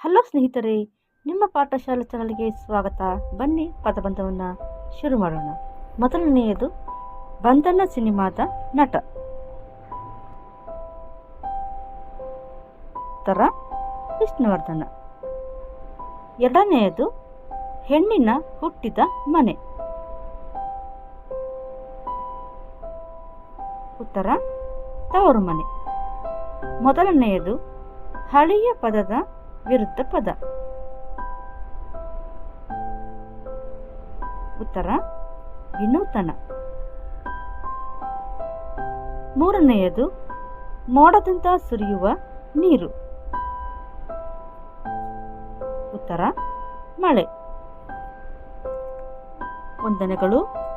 Hello ಸ್ನೇಹಿತರೆ, ನಿಮ್ಮ ಪಾಠಶಾಲೆ ಚಾನಲ್ಗೆ ಸ್ವಾಗತ. ಬನ್ನಿ ಪದಬಂಧವನ್ನು ಶುರು ಮಾಡೋಣ. ಮೊದಲನೆಯದು, ಬಂಧನ ಸಿನಿಮಾದ ನಟ. ಉತ್ತರ, ವಿಷ್ಣುವರ್ಧನ. ಎರಡನೆಯದು, ಹೆಣ್ಣಿನ ಹುಟ್ಟಿದ ಮನೆ. ಉತ್ತರ, ತವರು ಮನೆ. ಮೊದಲನೆಯದು, ಹಳೆಯ ಪದದ ವಿರುದ್ಧ ಪದ ಉತ್ತರ ವಿನೂತನ. ಮೂರನೆಯದು ಮೋಡದಂತ ಸುರಿಯುವ ನೀರು. ಉತ್ತರ ಮಳೆ. ವಂದನೆಗಳು.